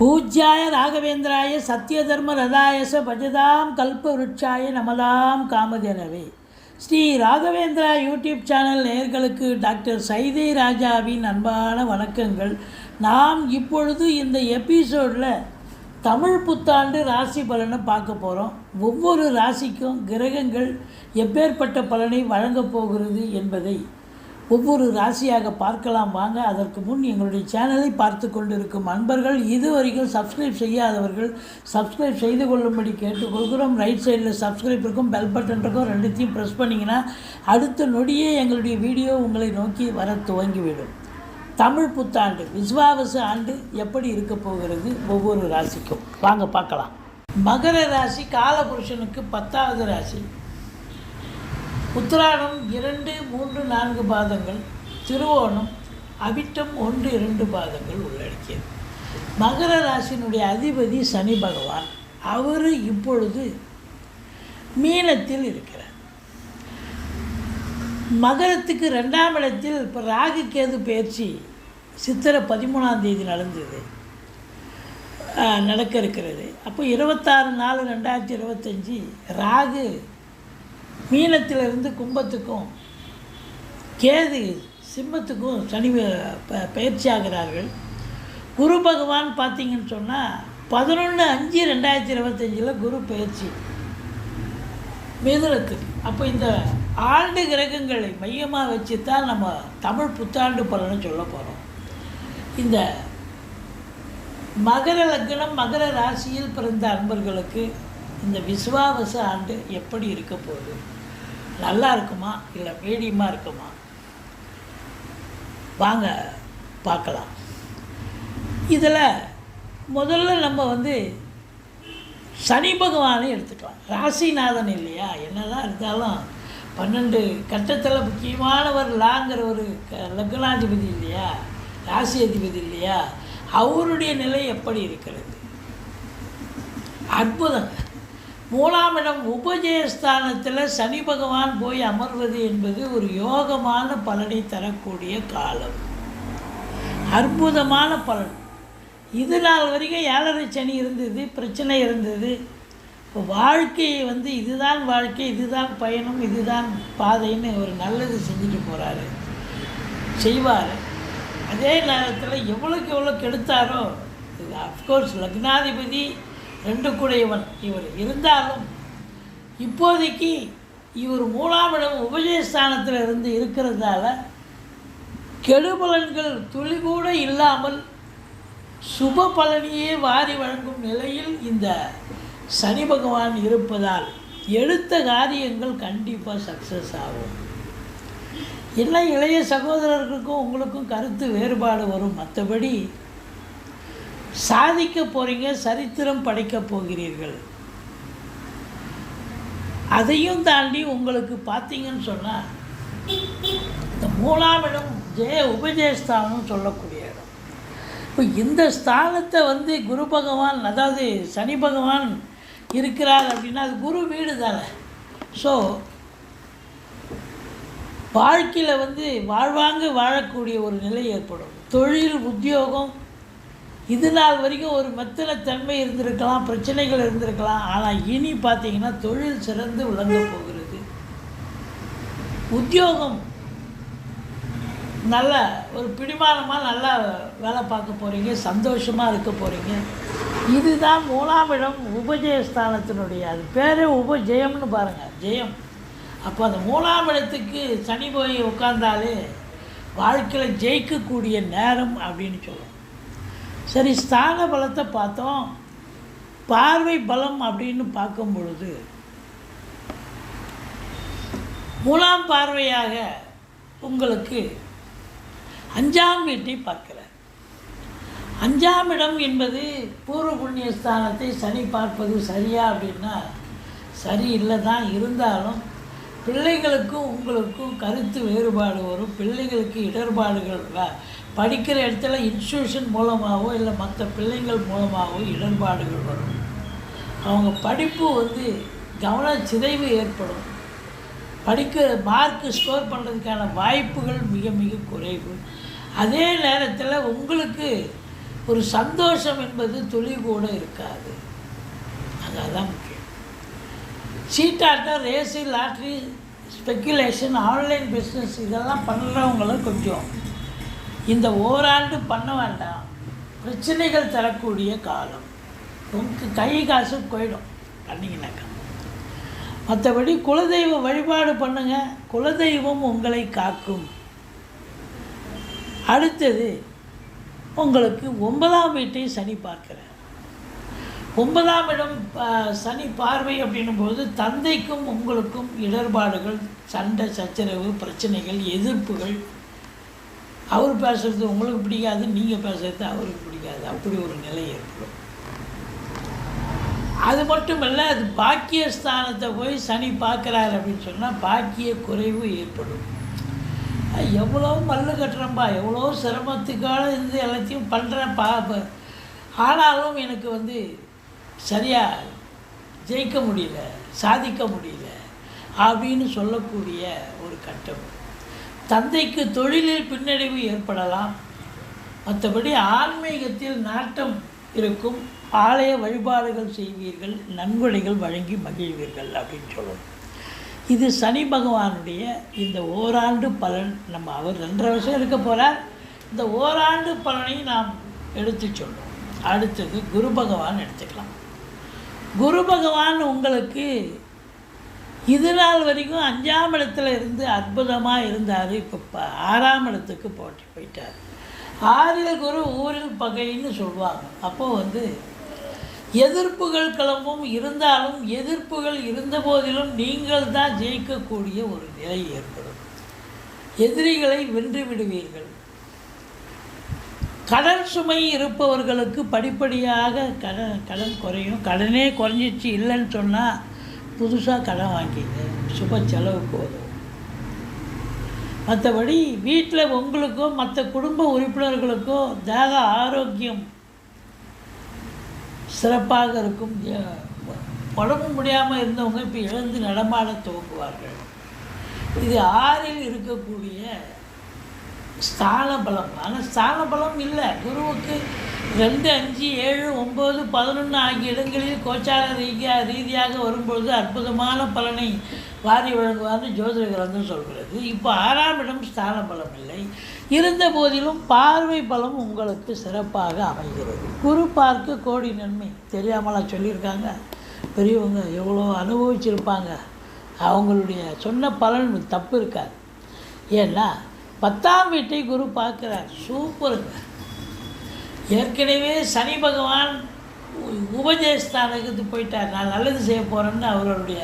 பூஜ்யாய ராகவேந்திராய சத்யதர்ம ரதாயச பஜதாம் கல்பவருட்சாய நமதாம் காமதேனவே. ஸ்ரீ ராகவேந்திரா யூடியூப் சேனல் நேயர்களுக்கு டாக்டர் சைதை ராஜாவின் அன்பான வணக்கங்கள். நாம் இப்பொழுது இந்த எபிசோடில் தமிழ் புத்தாண்டு ராசி பலனை பார்க்க போகிறோம் ஒவ்வொரு ராசிக்கும் கிரகங்கள் எப்பேற்பட்ட பலனை வழங்கப் போகிறது என்பதை ஒவ்வொரு ராசியாக பார்க்கலாம். வாங்க அதற்கு முன் எங்களுடைய சேனலை பார்த்து கொண்டிருக்கும் அன்பர்கள் இதுவரைக்கும் சப்ஸ்கிரைப் செய்யாதவர்கள் சப்ஸ்கிரைப் செய்து கொள்ளும்படி கேட்டுக்கொள்கிறோம். ரைட் சைடில் சப்ஸ்கிரைப் இருக்கும் பெல் பட்டன் இருக்கும் ரெண்டுத்தையும் ப்ரெஸ் பண்ணிங்கன்னா அடுத்த நொடியே எங்களுடைய வீடியோ உங்களை நோக்கி வர துவங்கிவிடும். தமிழ் புத்தாண்டு விஸ்வாவச ஆண்டு எப்படி இருக்க போகிறது ஒவ்வொரு ராசிக்கும்? வாங்க பார்க்கலாம். மகர ராசி காலபுருஷனுக்கு பத்தாவது ராசி. உத்திராடம் இரண்டு மூன்று நான்கு பாதங்கள் திருவோணம் அவிட்டம் ஒன்று இரண்டு பாதங்கள் உள்ளடக்கியது. மகர ராசியினுடைய அதிபதி சனி பகவான் அவர் இப்பொழுது மீனத்தில் இருக்கிறார். மகரத்துக்கு ரெண்டாம் இடத்தில் இப்போ ராகு கேது பயிற்சி சித்திரை பதிமூணாம் தேதி நடந்தது. நடக்க இருக்கிறது. அப்போ இருபத்தாறு நாலு ரெண்டாயிரத்தி இருபத்தஞ்சி ராகு மீனத்திலிருந்து கும்பத்துக்கும் கேது சிம்மத்துக்கும் சனி ப- பயிற்சி ஆகிறார்கள் குரு பகவான் பார்த்தீங்கன்னு சொன்னால் பதினொன்று அஞ்சு ரெண்டாயிரத்தி இருபத்தஞ்சில் குரு பயிற்சி. மிதுனத்துக்கு அப்போ இந்த ஆண்டு கிரகங்களை மையமாக வச்சு தான் நம்ம தமிழ் புத்தாண்டு பலன்னு சொல்ல போகிறோம் இந்த மகர லக்னம் மகர ராசியில் பிறந்த அன்பர்களுக்கு இந்த விஸ்வாவச ஆண்டு எப்படி இருக்க போகுது? நல்லா இருக்குமா இல்லை மீடியமாக இருக்குமா வாங்க பார்க்கலாம். இதில் முதல்ல நம்ம வந்து சனி பகவானை எடுத்துக்கலாம். ராசிநாதன் இல்லையா? என்னதான் இருந்தாலும் பன்னெண்டு கட்டத்தில் முக்கியமானவர் லாங்கிற ஒரு க- லக்னாதிபதி இல்லையா? ராசி அதிபதி இல்லையா? அவருடைய நிலை எப்படி இருக்கிறது? அற்புதம். மூலாமிடம் இடம் உபஜயஸ்தானத்தில் சனி பகவான் போய் அமர்வது என்பது ஒரு யோகமான பலனை தரக்கூடிய காலம். அற்புதமான பலன். இது நாள் வரைக்கும் ஏழரை சனி இருந்தது பிரச்சனை இருந்தது. இப்போ வாழ்க்கையை வந்து இதுதான் வாழ்க்கை இதுதான் பயணம் இதுதான் பாதைன்னு ஒரு நல்லது செஞ்சுட்டு போகிறாரு செய்வார். அதே நேரத்தில் எவ்வளோக்கு எவ்வளோ கெடுத்தாரோ அஃப்கோர்ஸ் லக்னாதிபதி ரெண்டு கூடையவன் இவர் இருந்தாலும் இப்போதைக்கு இவர் மூணாம் இடம் உபஜயஸ்தானத்தில் இருந்து இருக்கிறதால கெடுபலன்கள் துளி கூட இல்லாமல் சுப பலனையே வாரி வழங்கும் நிலையில் இந்த சனி பகவான் இருப்பதால் எடுத்த காரியங்கள் கண்டிப்பாக சக்ஸஸ் ஆகும். என்ன இளைய சகோதரர்களுக்கும் உங்களுக்கும் கருத்து வேறுபாடு வரும். மற்றபடி சாதிக்க போகிறீங்க சரித்திரம் படைக்கப் போகிறீர்கள். அதையும் தாண்டி உங்களுக்கு பார்த்தீங்கன்னு சொன்னால் இந்த மூணாம் இடம் ஜெய உபஜயஸ்தானம் சொல்லக்கூடிய இடம். இப்போ இந்த ஸ்தானத்தை வந்து குரு பகவான் அதாவது சனி பகவான் இருக்கிறார் அப்படின்னா அது குரு வீடு தானே. ஸோ வாழ்க்கையில் வந்து வாழ்வாங்க வாழக்கூடிய ஒரு நிலை ஏற்படும். தொழில் உத்தியோகம் இது நாள் வரைக்கும் ஒரு மெத்தன தன்மை இருந்திருக்கலாம் பிரச்சனைகள் இருந்திருக்கலாம். ஆனால் இனி பார்த்தீங்கன்னா தொழில் சிறந்து விளங்க போகிறது. உத்தியோகம் நல்ல ஒரு பிடிமானமாக நல்லா வேலை பார்க்க போகிறீங்க சந்தோஷமாக இருக்க போகிறீங்க இதுதான் மூணாம் இடம் உபஜயஸ்தானத்தினுடைய அது பேரே உபஜெயம்னு பாருங்கள் ஜெயம். அப்போ அந்த மூணாம் இடத்துக்கு சனி போய் உட்கார்ந்தாலே வாழ்க்கையில் ஜெயிக்கக்கூடிய நேரம் அப்படின்னு சொல்லுவோம். சரி ஸ்தான பலத்தை பார்த்தோம். பார்வை பலம் அப்படின்னு பார்க்கும் பொழுது மூலாம் பார்வையாக உங்களுக்கு அஞ்சாம் வீட்டை பார்க்கிறார். அஞ்சாம் இடம் என்பது பூர்வ புண்ணிய ஸ்தானத்தை சனி பார்ப்பது சரியா அப்படின்னா சரி இல்லை தான் இருந்தாலும் பிள்ளைகளுக்கும் உங்களுக்கும் கருத்து வேறுபாடு வரும். பிள்ளைகளுக்கு இடர்பாடுகள் படிக்கிற இடத்துல இன்ஸ்டியூஷன் மூலமாகவோ இல்லை மற்ற பிள்ளைங்கள் மூலமாகவோ இடர்பாடுகள் வரும். அவங்க படிப்பு வந்து கவன சிதைவு ஏற்படும். படிக்க மார்க்கு ஸ்கோர் பண்ணுறதுக்கான வாய்ப்புகள் மிக மிக குறைவு. அதே நேரத்தில் உங்களுக்கு ஒரு சந்தோஷம் என்பது துளி கூட இருக்காது அதான் சீட்டாட்டம் race lottery speculation online business இதெல்லாம் பண்ணுறவங்கள கொஞ்சம். இந்த ஓராண்டு பண்ண வேண்டாம். பிரச்சனைகள் தரக்கூடிய காலம். உங்களுக்கு கை காசு போயிடும் பண்ணிங்கனாக்கா மற்றபடி குலதெய்வ வழிபாடு பண்ணுங்கள் குலதெய்வம் உங்களை காக்கும். அடுத்தது உங்களுக்கு ஒன்பதாம் வீட்டை சனி பார்க்குறேன் ஒன்பதாம் இடம் சனி பார்வை அப்படின்னும் போது தந்தைக்கும் உங்களுக்கும் இடர்பாடுகள் சண்டை சச்சரவு பிரச்சனைகள் எதிர்ப்புகள். அவர் பேசுகிறது உங்களுக்கு பிடிக்காது நீங்கள் பேசுறது அவருக்கு பிடிக்காது. அப்படி ஒரு நிலை ஏற்படும். அது மட்டும் இல்லை அது பாக்கியஸ்தானத்தை போய் சனி பார்க்குறாரு அப்படின்னு சொன்னால் பாக்கிய குறைவு ஏற்படும். எவ்வளோ மல்லு கட்டுறம்பா எவ்வளோ சிரமத்துக்காக இருந்து எல்லாத்தையும் பண்ணுறேன் பா ப- ஆனாலும் எனக்கு வந்து சரியாக ஜெயிக்க முடியல சாதிக்க முடியல அப்படின்னு சொல்லக்கூடிய ஒரு கட்டம். தந்தைக்கு தொழிலில் பின்னடைவு ஏற்படலாம். மற்றபடி ஆன்மீகத்தில் நாட்டம் இருக்கும். ஆலய வழிபாடுகள் செய்வீர்கள் நன்கொடைகள் வழங்கி மகிழ்வீர்கள் அப்படின்னு சொல்லணும். இது சனி பகவானுடைய இந்த ஓராண்டு பலன். நம்ம அவர் ரெண்டரை வருஷம் இருக்க போகிறார் இந்த ஓராண்டு பலனை நாம் எடுத்து சொல்லுவோம் அடுத்தது குரு பகவான் எடுத்துக்கலாம். குரு பகவான் உங்களுக்கு இது நாள் வரைக்கும் அஞ்சாம் இடத்துல இருந்து அற்புதமாக இருந்தார். இப்போ ப- ஆறாம் இடத்துக்கு போட்டி போயிட்டார். ஆறில் குரு ஊரில் பகைன்னு சொல்லுவாங்க. அப்போ வந்து எதிர்ப்புகள் கிளம்பும். இருந்தாலும் எதிர்ப்புகள் இருந்த போதிலும் நீங்கள் தான் ஜெயிக்கக்கூடிய ஒரு நிலை ஏற்படும். எதிரிகளை வென்று விடுவீர்கள். கடன் சுமை இருப்பவர்களுக்கு படிப்படியாக கட கடன் குறையும். கடனே குறைஞ்சிச்சு இல்லைன்னு சொன்னால் புதுசாக கடன் வாங்கிங்க. சுப செலவுக்கு உதவும் மற்றபடி வீட்டில் உங்களுக்கோ மற்ற குடும்ப உறுப்பினர்களுக்கோ தேக ஆரோக்கியம் சிறப்பாக இருக்கும். உடம்பு முடியாமல் இருந்தவங்க இப்போ எழுந்து நடமாட துவங்குவார்கள். இது ஆறில் இருக்கக்கூடிய ஸ்தான பலம் ஆனால் ஸ்தான பலம் இல்லை. குருவுக்கு ரெண்டு அஞ்சு ஏழு ஒம்பது பதினொன்று ஆகிய இடங்களில் கோச்சார ரீதியாக ரீதியாக வரும்பொழுது அற்புதமான பலனை வாரி வழங்குவார்னு ஜோதிட கிரந்தம் சொல்கிறது. இப்போ ஆறாம் இடம் ஸ்தான பலம் இல்லை. இருந்த போதிலும் பார்வை பலம் உங்களுக்கு சிறப்பாக அமைகிறது. குரு பார்க்க கோடி நன்மை. தெரியாமலா சொல்லியிருக்காங்க. பெரியவங்க எவ்வளோ அனுபவிச்சிருப்பாங்க. அவங்களுடைய சொன்ன பலன் தப்பு இருக்காது. ஏன்னா பத்தாம் வீட்டை குரு பார்க்குறார். சூப்பருங்க ஏற்கனவே சனி பகவான் உபஜயஸ்தானத்துக்கு போயிட்டார். நான் நல்லது செய்ய போகிறேன்னு அவருடைய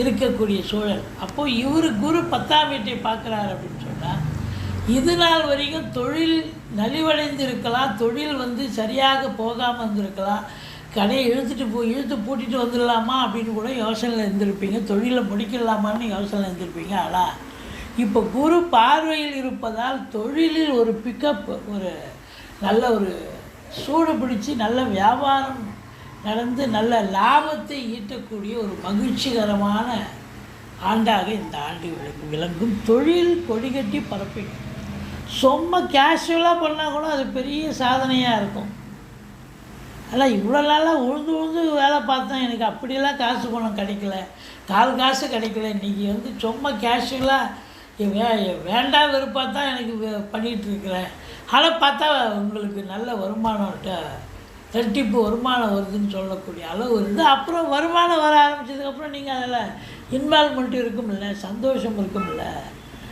இருக்கக்கூடிய சூழல். அப்போது இவர் குரு பத்தாம் வீட்டை பார்க்குறார் அப்படின்னு சொன்னால் இது நாள் வரைக்கும் தொழில் நலிவடைந்து இருக்கலாம் தொழில் வந்து சரியாக போகாமல் இருந்திருக்கலாம். கடையை இழுத்துட்டு போய் இழுத்து பூட்டிட்டு வந்துடலாமா அப்படின்னு கூட யோசனையில் இருந்திருப்பீங்க. தொழிலை முடிக்கலாமான்னு யோசனை இருந்திருப்பீங்க. ஆனால் இப்போ குரு பார்வையில் இருப்பதால் தொழிலில் ஒரு பிக்கப் ஒரு நல்ல ஒரு சூடு பிடிச்சி நல்ல வியாபாரம் நடந்து நல்ல லாபத்தை ஈட்டக்கூடிய ஒரு மகிழ்ச்சிகரமான ஆண்டாக இந்த ஆண்டு விளங்கும். விளங்கும். தொழில் கொடிகட்டி பரப்பிங்க சும்மா கேஷுவலாக பண்ணால் கூட அது பெரிய சாதனையாக இருக்கும். ஆனால் இவ்வளோ நாளாக உழுந்து உழுந்து வேலை பார்த்தேன். எனக்கு அப்படியெல்லாம் காசு பணம் கிடைக்கல. கால் காசு கிடைக்கல. இன்றைக்கி வந்து சும்மா கேஷுவலாக வேண்டாம் வெறுப்பாக தான் எனக்கு பண்ணிகிட்ருக்குறேன் ஆனால் பார்த்தா உங்களுக்கு நல்ல வருமானம் தட்டிப்பு வருமானம் வருதுன்னு சொல்லக்கூடிய அளவு இருந்து அப்புறம் வருமானம் வர ஆரம்பிச்சதுக்கப்புறம் நீங்கள் அதில் இன்வால்மெண்ட் இருக்கும்ல சந்தோஷம் இருக்கும்ல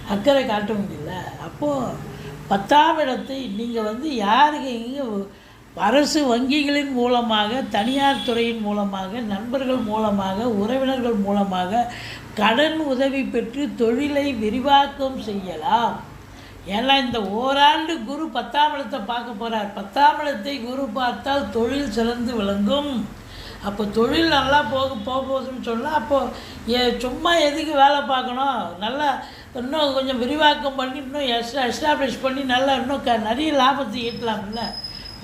அக்கறை காட்ட முடியல. அப்போது பத்தாம் இடத்தை நீங்கள் வந்து யாருக்கு இங்கே அரசு வங்கிகளின் மூலமாக தனியார் துறையின் மூலமாக நண்பர்கள் மூலமாக உறவினர்கள் மூலமாக கடன் உதவி பெற்று தொழிலை விரிவாக்கம் செய்யலாம். ஏன்னா இந்த ஓராண்டு குரு பத்தாம் இடத்தை பார்க்க போகிறார் பத்தாம் இடத்தை குரு பார்த்தால் தொழில் சிறந்து விளங்கும். அப்போ தொழில் நல்லா போக போக போகுதுன்னு சொன்னால் அப்போது ஏ சும்மா எதுக்கு வேலை பார்க்கணும்? நல்லா இன்னும் கொஞ்சம் விரிவாக்கம் பண்ணி இன்னும் எஸ்டா எஸ்டாப்ளிஷ் பண்ணி நல்லா இன்னும் க நிறைய லாபத்தை ஈட்டலாம்ல.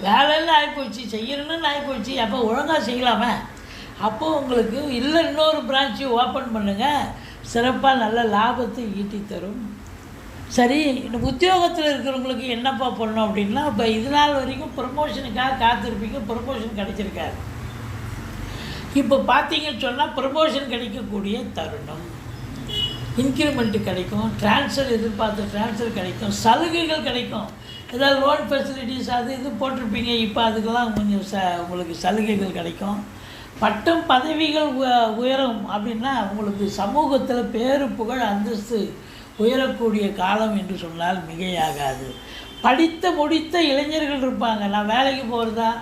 வேலைன்னு ஆகிப்போச்சு செய்யணும்னு ஆகிப்போச்சு அப்போ ஒழுங்காக செய்யலாமே? அப்போது உங்களுக்கு இல்லை இன்னொரு பிரான்ச்சு ஓப்பன் பண்ணுங்கள் சிறப்பாக நல்ல லாபத்தை ஈட்டி தரும். சரி இந்த உத்தியோகத்தில் இருக்கிறவங்களுக்கு என்னப்பா பண்ணணும் அப்படின்னா இப்போ இது நாள் வரைக்கும் ப்ரமோஷனுக்காக காத்திருப்பீங்க ப்ரமோஷன் கிடைச்சிருக்காரு இப்போ பார்த்தீங்கன்னு சொன்னால் ப்ரமோஷன் கிடைக்கக்கூடிய தருணம். இன்க்ரிமெண்ட்டு கிடைக்கும் ட்ரான்ஸ்ஃபர் எதிர்பார்த்த ட்ரான்ஸ்ஃபர் கிடைக்கும் சலுகைகள் கிடைக்கும். ஏதாவது லோன் ஃபெசிலிட்டிஸ் அது இது போட்டிருப்பீங்க இப்போ அதுக்கெல்லாம் கொஞ்சம் ச உங்களுக்கு சலுகைகள் கிடைக்கும். பட்டம் பதவிகள் உ- உயரும் அப்படின்னா உங்களுக்கு சமூகத்தில் பேரு புகழ் அந்தஸ்து உயரக்கூடிய காலம் என்று சொன்னால் மிகையாகாது. படித்த முடித்த இளைஞர்கள் இருப்பாங்க. நான் வேலைக்கு போகிறதா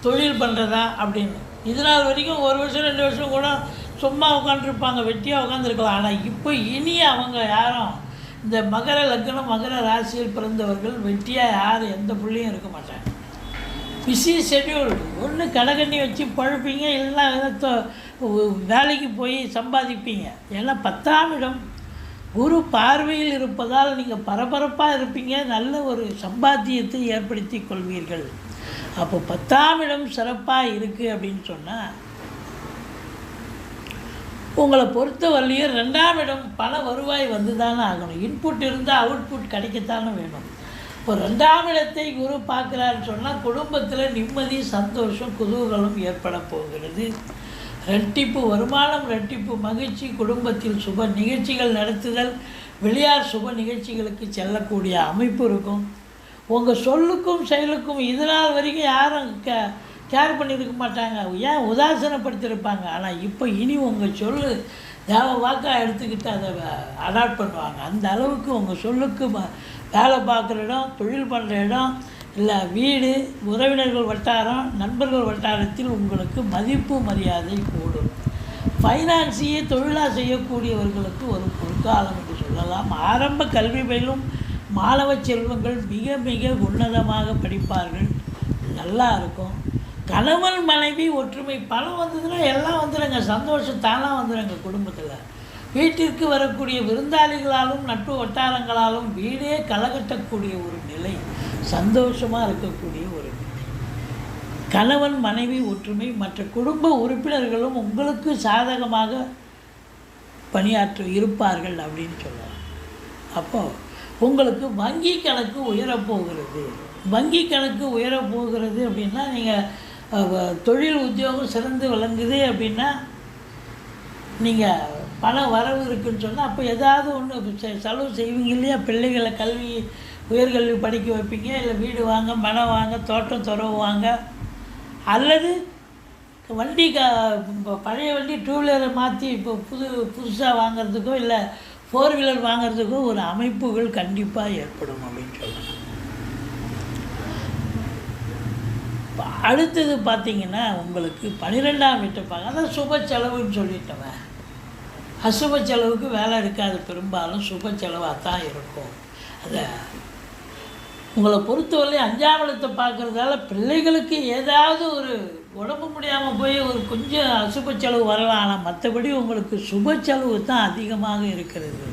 தொழில் பண்ணுறதா அப்படின்னு. இது நாள் வரைக்கும் ஒரு வருஷம் ரெண்டு வருஷம் கூட சும்மா உட்காந்துருப்பாங்க வெட்டியாக உட்காந்துருக்கலாம் ஆனால் இப்போ இனி அவங்க யாரும் இந்த மகர லக்னம் மகர ராசியில் பிறந்தவர்கள் வெட்டியாக யார் எந்த பிள்ளையும் இருக்க மாட்டாங்க. பிஸி ஷெட்யூல் ஒன்று கடகண்ணி வச்சு பழப்பீங்க இல்லைன்னா வேலைக்கு போய் சம்பாதிப்பீங்க. ஏன்னா பத்தாம் இடம். குரு பார்வையில் இருப்பதால் நீங்கள் பரபரப்பாக இருப்பீங்க நல்ல ஒரு சம்பாத்தியத்தை ஏற்படுத்தி கொள்வீர்கள். அப்போ பத்தாம் இடம் சிறப்பாக இருக்குது அப்படின்னு சொன்னால் உங்களை பொறுத்த வரலையும் ரெண்டாம் இடம் பண வருவாய் வந்து தானே ஆகணும். இன்புட் இருந்தால் அவுட்புட் கிடைக்கத்தானே வேணும். இப்போ ரெண்டாம் இடத்தை குரு பார்க்குறாருன்னு சொன்னால் குடும்பத்தில் நிம்மதி சந்தோஷம் குதூகலம் ஏற்பட போகிறது. ரெட்டிப்பு வருமானம் ரெட்டிப்பு மகிழ்ச்சி குடும்பத்தில் சுப நிகழ்ச்சிகள் நடத்துதல் வெளியார் சுப நிகழ்ச்சிகளுக்கு செல்லக்கூடிய அமைப்பு இருக்கும். உங்கள் சொல்லுக்கும் செயலுக்கும் இதனால் வரைக்கும் யாரும் கே கேர் பண்ணியிருக்க மாட்டாங்க. ஏன் உதாசீனப்படுத்தியிருப்பாங்க ஆனால் இப்போ இனி உங்கள் சொல்லு தேவ வாக்காக எடுத்துக்கிட்டு அதை அடாப்ட் பண்ணுவாங்க. அந்த அளவுக்கு உங்கள் சொல்லுக்கு வேலை பார்க்குற இடம் தொழில் பண்ணுற இடம் இல்லை வீடு உறவினர்கள் வட்டாரம் நண்பர்கள் வட்டாரத்தில் உங்களுக்கு மதிப்பு மரியாதை கூடும். ஃபைனான்ஸையே தொழிலாக செய்யக்கூடியவர்களுக்கு ஒரு பொற்காலம் என்று சொல்லலாம். ஆரம்ப கல்வி பயிலும் மாணவ செல்வங்கள் மிக மிக உன்னதமாக படிப்பார்கள். நல்லா இருக்கும். கணவன் மனைவி ஒற்றுமை பணம் வந்ததுன்னா எல்லாம் வந்துடுங்க சந்தோஷம் தானாக வந்துடுங்க குடும்பத்தில். வீட்டிற்கு வரக்கூடிய விருந்தாளிகளாலும் நட்பு வட்டாரங்களாலும் வீடே கலகட்டக்கூடிய ஒரு நிலை சந்தோஷமாக இருக்கக்கூடிய ஒரு நிலை. கணவன் மனைவி ஒற்றுமை மற்ற குடும்ப உறுப்பினர்களும் உங்களுக்கு சாதகமாக பணியாற்ற இருப்பார்கள் அப்படின்னு சொல்லலாம் அப்போது உங்களுக்கு வங்கி கணக்கு உயரப்போகிறது. வங்கி கணக்கு உயரப்போகிறது அப்படின்னா நீங்கள் தொழில் உத்தியோகம் சிறந்து விளங்குது அப்படின்னா நீங்கள் பணம் வரவு இருக்குன்னு சொன்னால் அப்போ ஏதாவது ஒன்று செலவு செய்வீங்க இல்லையா? பிள்ளைகளை கல்வி உயர்கல்வி படிக்க வைப்பீங்க இல்லை வீடு வாங்க மனம் வாங்க தோட்டம் துறவு வாங்க அல்லது வண்டி க பழைய வண்டி டூ வீலரை மாற்றி இப்போ புது புதுசாக வாங்கிறதுக்கோ இல்லை ஃபோர் வீலர் வாங்கிறதுக்கோ ஒரு அமைப்புகள் கண்டிப்பாக ஏற்படும் அப்படின்னு சொல்லலாம் அடுத்தது பார்த்தீங்கன்னா உங்களுக்கு பன்னிரெண்டாம் வீட்டு பார்க்க அதான் சுப செலவுன்னு சொல்லிட்டவன். அசுப செலவுக்கு வேலை இருக்காது பெரும்பாலும் சுப செலவாக தான் இருக்கும். அதை உங்களை பொறுத்தவரை அஞ்சாம் இடத்தை பார்க்குறதால பிள்ளைகளுக்கு ஏதாவது ஒரு உடம்பு முடியாமல் போய் ஒரு கொஞ்சம் அசுப செலவு வரலாம். ஆனால் மற்றபடி உங்களுக்கு சுப செலவு தான் அதிகமாக இருக்கிறது.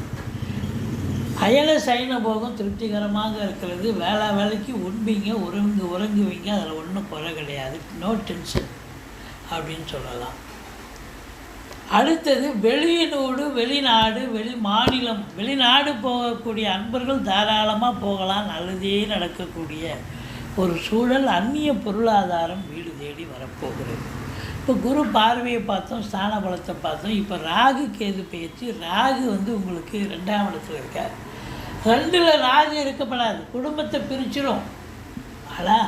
அயல சைன போகம் திருப்திகரமாக இருக்கிறது. வேலை வேலைக்கு உண்பீங்க உறங்கு உறங்குவீங்க. அதில் ஒன்றும் குறை கிடையாது. நோ டென்ஷன் அப்படின்னு சொல்லலாம். அடுத்தது வெளியினோடு வெளிநாடு வெளி மாநிலம் வெளிநாடு போகக்கூடிய அன்பர்கள் தாராளமாக போகலாம். நல்லதே நடக்கக்கூடிய ஒரு சூழல் அந்நிய பொருளாதாரம் வீடு தேடி வரப்போகிறது. இப்போ குரு பார்வையை பார்த்தோம் ஸ்தான பலத்தை பார்த்தோம். இப்போ ராகு கேது பேச்சு ராகு வந்து உங்களுக்கு ரெண்டாம் இடத்துல இருக்கார். ரெண்டில் ராகு இருக்கப்படாது. குடும்பத்தை பிரிச்சிடும் ஆனால்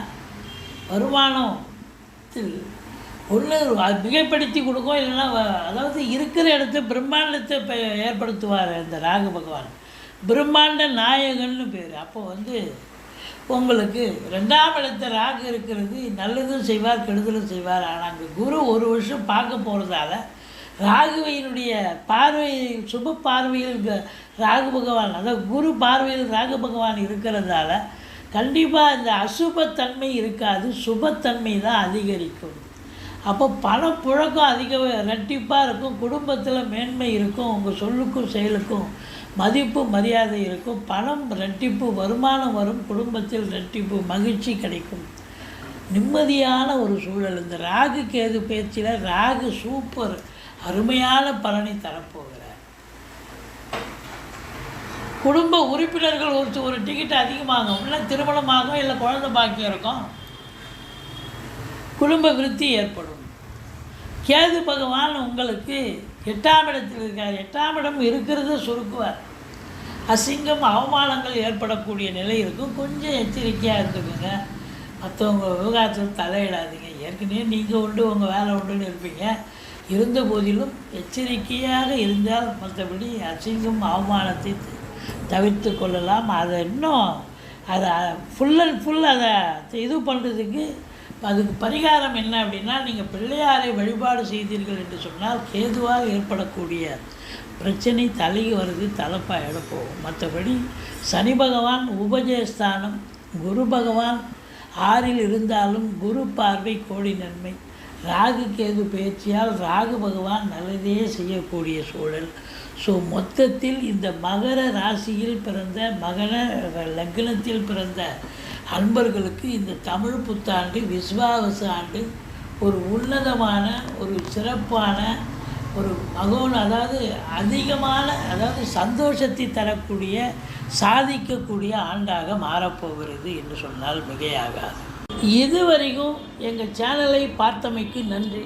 வருமானத்தில் ஒன்று அது மிகைப்படுத்தி கொடுக்கும் இல்லைன்னா அதாவது இருக்கிற இடத்த பிரம்மாண்டத்தை இப்போ ஏற்படுத்துவார் இந்த ராகு பகவான். பிரம்மாண்ட நாயகன்னு பேர். அப்போ வந்து உங்களுக்கு ரெண்டாம் இடத்த ராகு இருக்கிறது நல்லதும் செய்வார் கெடுதலும் செய்வார். ஆனால் அங்கே குரு ஒரு வருஷம் பார்க்க போகிறதால ராகுவையினுடைய பார்வை சுப பார்வையில் ராகு பகவான் அதாவது குரு பார்வையில் ராகு பகவான் இருக்கிறதால கண்டிப்பாக இந்த அசுபத்தன்மை இருக்காது. சுபத்தன்மை தான் அதிகரிக்கும். அப்போ பணப்புழக்கம் அதிக ரெட்டிப்பாக இருக்கும் குடும்பத்தில் மேன்மை இருக்கும் உங்கள் சொல்லுக்கும் செயலுக்கும் மதிப்பு மரியாதை இருக்கும் பணம் ரெட்டிப்பு வருமானம் வரும் குடும்பத்தில் ரெட்டிப்பு மகிழ்ச்சி கிடைக்கும். நிம்மதியான ஒரு சூழல். இந்த ராகு கேது பேச்சில் ராகு சூப்பர் அருமையான பலனை தரப்போகிறார். குடும்ப உறுப்பினர்கள் ஒரு ஒரு டிக்கெட் அதிகமாகும். இல்லை திருமணமாகும் இல்லை குழந்தை பாக்கியம் இருக்கும். குடும்ப விருத்தி ஏற்படும். கேது பகவான் உங்களுக்கு எட்டாம் இடத்தில் இருக்கார். எட்டாம் இடம் இருக்கிறத சுருக்குவார். அசிங்கம் அவமானங்கள் ஏற்படக்கூடிய நிலை இருக்கும். கொஞ்சம் எச்சரிக்கையாக இருந்துக்கோங்க. மற்றவங்க விவகாரத்தில் தலையிடாதீங்க. ஏற்கனவே நீங்கள் உண்டு உங்கள் வேலை உண்டுன்னு இருப்பீங்க. இருந்த போதிலும் எச்சரிக்கையாக இருந்தால் மற்றபடி அசிங்கம் அவமானத்தை தவிர்த்து கொள்ளலாம். அதை இன்னும் அதை ஃபுல் அண்ட் ஃபுல் அதை இது பண்ணுறதுக்கு அதுக்கு பரிகாரம் என்ன அப்படின்னா நீங்கள் பிள்ளையாரை வழிபாடு செய்தீர்கள் என்று சொன்னால் கேதுவாக ஏற்படக்கூடிய பிரச்சனை தலைக்கு வருது தலைப்பாயிட போகும் மற்றபடி சனி பகவான் உபஜயஸ்தானம் குரு பகவான் ஆறில் இருந்தாலும் குரு பார்வை கோடி நன்மை. ராகு கேது பயிற்சியால் ராகு பகவான் நல்லதே செய்யக்கூடிய சூழல். ஸோ மொத்தத்தில் இந்த மகர ராசியில் பிறந்த மகர லக்னத்தில் பிறந்த அன்பர்களுக்கு இந்த தமிழ் புத்தாண்டு விஸ்வாவச ஆண்டு ஒரு உன்னதமான ஒரு சிறப்பான ஒரு மகோன் அதாவது அதிகமான அதாவது சந்தோஷத்தை தரக்கூடிய சாதிக்கக்கூடிய ஆண்டாக மாறப்போகிறது என்று சொன்னால் மிகையாகாது. இதுவரைக்கும் எங்கள் சேனலை பார்த்தமைக்கு நன்றி.